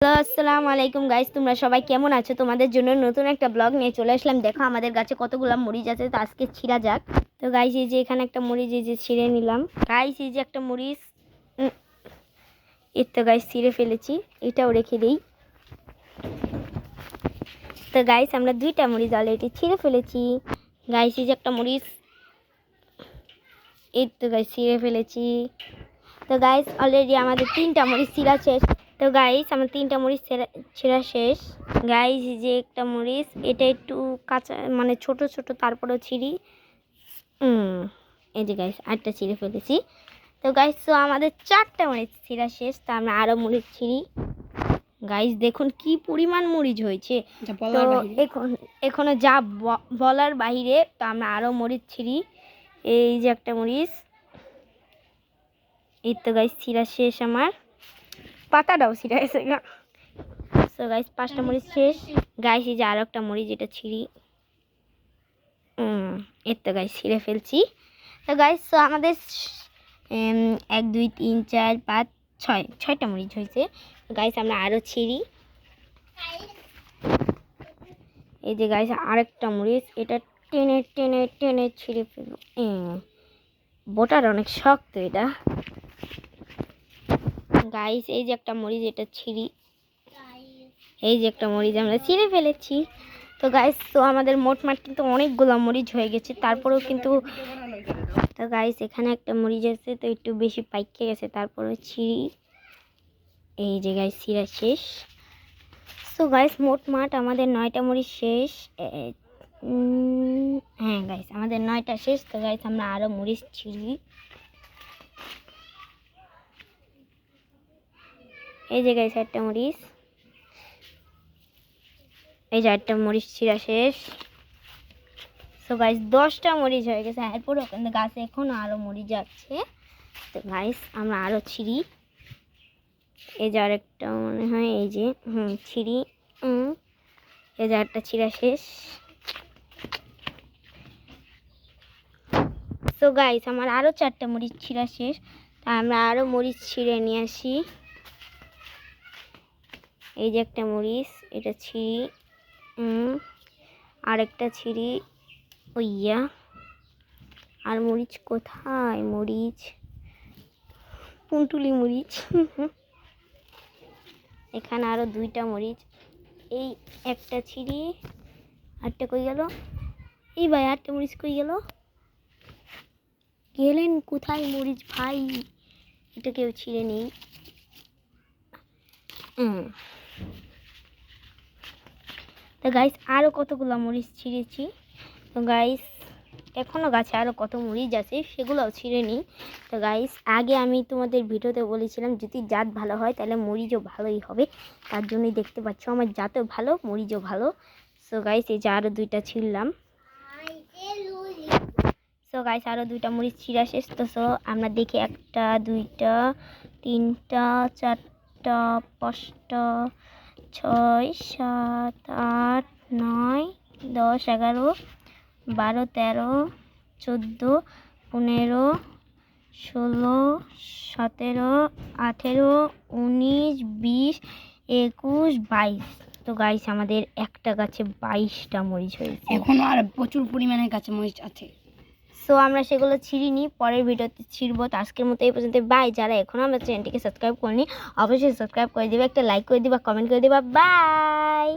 Hello, আসসালামু আলাইকুম guys তোমরা সবাই কেমন আছো? তোমাদের জন্য নতুন একটা ব্লগ নিয়ে চলে আসলাম। দেখো, আমাদের গাছে কতগুলো মরিচ আছে, তো আজকে ছিঁড়া যাক। তো গাইস এই যে এখানে একটা মরিচ, এই যে ছিঁড়ে নিলাম। গাইস এই যে একটা মরিচ। এর তো গাইস ছিঁড়ে ফেলেছি। এটাও রেখে দিই। তো গাইস আমরা দুইটা মরিচ অলরেডি ছিঁড়ে ফেলেছি। গাইস এই যে একটা মরিচ। এই তো গাইস ছিঁড়ে ফেলেছি। তো গাইস অলরেডি আমাদের তিনটা মরিচ ছিঁড়া শেষ। তো গাইস আমার তিনটা মরিচ ছেঁড়া- ছেঁড়া শেষ। গাইস যে একটা মরিচ এটা একটু কাঁচা মানে ছোট ছোট তারপরেও ছিঁড়ি। এই যে গাইস আটটা ছিঁড়ে ফেলেছি। তো গাইস তো আমাদের চারটা মরিচ ছিঁড়া শেষ তো আমরা আরও মরিচ ছিঁড়ি। গাইস দেখুন কি পরিমাণ মরিচ হয়েছে। তো এখন এখনও যা বলার বাইরে তো আমরা আরও মরিচ ছিঁড়ি। এই যে একটা মরিচ। এই তো গাইস ছিঁড়া শেষ আমার। পাতাটাও ছিঁড়া গেছে গা। সো গাইস পাঁচটা মরিচ শেষ। গাইস এই যে আরও একটা মরিচ, এটা ছিঁড়ি। এর তো গাইস ছিঁড়ে ফেলছি। তো গাইস তো আমাদের এক, দুই, তিন, চার, পাঁচ, ছয়, ছয়টা মরিচ হয়েছে। গাইস আমরা আরও ছিঁড়ি। এই যে গাইস আরেকটা মরিচ, এটা টেনে টেনে টেনে ছিঁড়ে ফেলব। বোটার অনেক শক্ত এটা। গাইস এই যে একটা মরিচ এটা ছিঁড়ি। এই যে একটা মরিচ আমরা ছিঁড়ে ফেলেছি। তো গাইস তো আমাদের মোটমাট কিন্তু অনেকগুলো মরিচ হয়ে গেছে। তারপরেও কিন্তু তো গাইস এখানে একটা মরিচ আছে তো একটু বেশি পাইকে গেছে তারপরে ছিঁড়ি। এই যে গাইস ছিঁড়া শেষ। তো গাইস মোটমাট আমাদের নয়টা মরিচ শেষ। হ্যাঁ গাইস আমাদের নয়টা শেষ। তো গাইস আমরা আরও মরিচ ছিঁড়ি। এই যে গাইস একটা মরিচ। এই যে একটা মরিচ ছিঁড়া শেষ। তো গাইস দশটা মরিচ হয়ে গেছে। এরপরে ওখানে গাছে এখনও আরও মরিচ যাচ্ছে। তো গাইস আমরা আরও ছিঁড়ি। এই যে আরেকটা মনে হয়, এই যে, হুম, ছিঁড়ি, হুম। এই যে একটা ছিঁড়া শেষ। তো গাইস আমার আরও চারটা মরিচ ছিঁড়া শেষ। তা আমরা আরও মরিচ ছিঁড়ে নিয়ে আসি। এই যে একটা মরিচ, এটা ছিঁড়ি আরেকটা ছিঁড়ি, ওইয়া। আর মরিচ কোথায়? মরিচ, পুঁটুলি মরিচ। এখানে আরও দুইটা মরিচ। এই একটা ছিঁড়ি আরটা কই গেল? এই ভাই আরটা মরিচ কই গেল? গেলেন কোথায় মরিচ ভাই? এটা কেউ ছিঁড়ে নেই। হুম তো গাইস আরও কতগুলো মরিচ ছিঁড়েছি। তো গাইস এখনও গাছে আরও কত মরিচ আছে সেগুলোও ছিঁড়ে নিই। তো গাইস আগে আমি তোমাদের ভিডিওতে বলেছিলাম, যদি জাত ভালো হয় তাহলে মরিচও ভালোই হবে। তার জন্যই দেখতে পাচ্ছ আমার জাতও ভালো, মরিচও ভালো। সো গাইস এই যে আরও দুইটা ছিঁড়লাম। সো গাইস আরও দুইটা মরিচ ছিঁড়া শেষ। তো সো আমরা দেখি একটা, দুইটা, তিনটা, চারটা পাঁচটা ছয়, সাত, আট, নয়, দশ, এগারো, বারো, তেরো, চোদ্দ, পনেরো, ষোলো, সতেরো, আঠেরো, উনিশ, বিশ, একুশ, বাইশ। তো গাইস আমাদের একটা গাছে বাইশটা মরিচ হয়েছে। এখনও আর প্রচুর পরিমাণে কাঁচা মরিচ আছে। সো আমরা সেগুলো ছিঁড়ি নিই পরের ভিডিওতে ছিঁড়বো। তো আজকের মতো এই পর্যন্ত বাই যারা এখনও আমরা চ্যানেলটিকে সাবস্ক্রাইব করিনি, অবশ্যই সাবস্ক্রাইব করে দেবে, একটা লাইক করে দিবা কমেন্ট করে দিবা। বাই